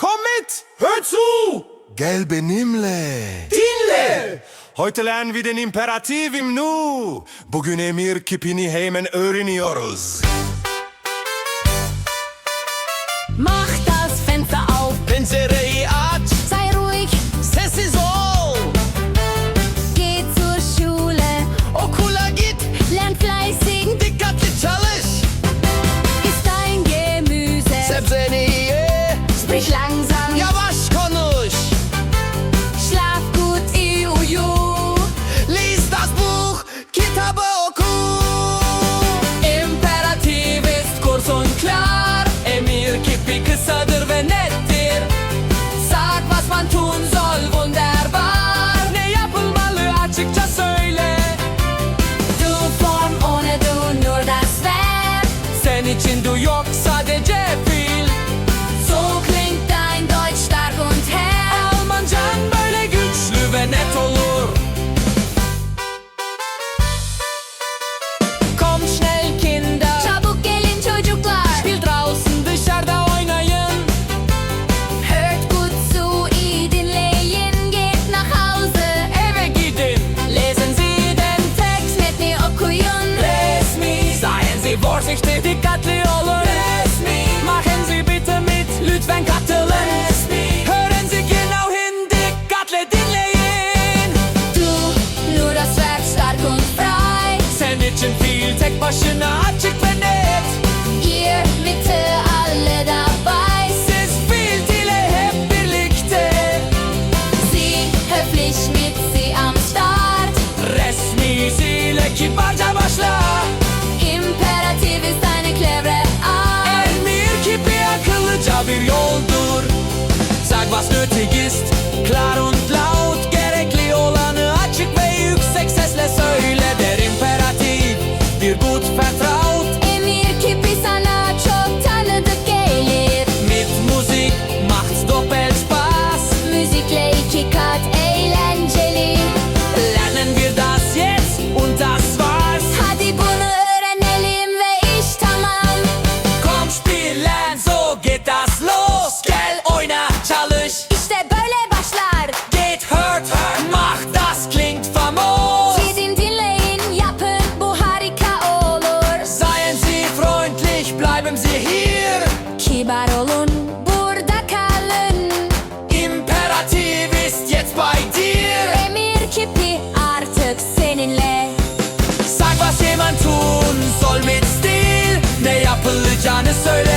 Komm mit! Hör zu! Gel benimle. Dinle! Heute lernen wir den Imperativ im Nu. Bugün emir kipini hemen öğreniyoruz. Mach das Fenster auf, Pencereyi vorsichtig. Dikkatli olun. Resmi. Machen Sie bitte mit. Lütfen katılın. Resmi. Hören Sie genau hin. Dikkatle dinleyin. Du, nur das Verb stark und frei. Sen için fiil tek başına açık ve net. Ihr bitte alle dabei. Siz fiil dile hep birlikte. Sie höflich mit sie am Start. Resmisiyle kibarca Sag İşte böyle başlar. Geht, hört, hört, macht, das klingt famos. Gidin dinleyin yapın bu harika olur. Seien Sie freundlich, bleiben Sie hier. Kibar olun burada kalın. Imperativ ist jetzt bei dir. Emir kipi artık seninle. Sag, was jemand tun soll mit Stil. Ne yapılacağını söyle.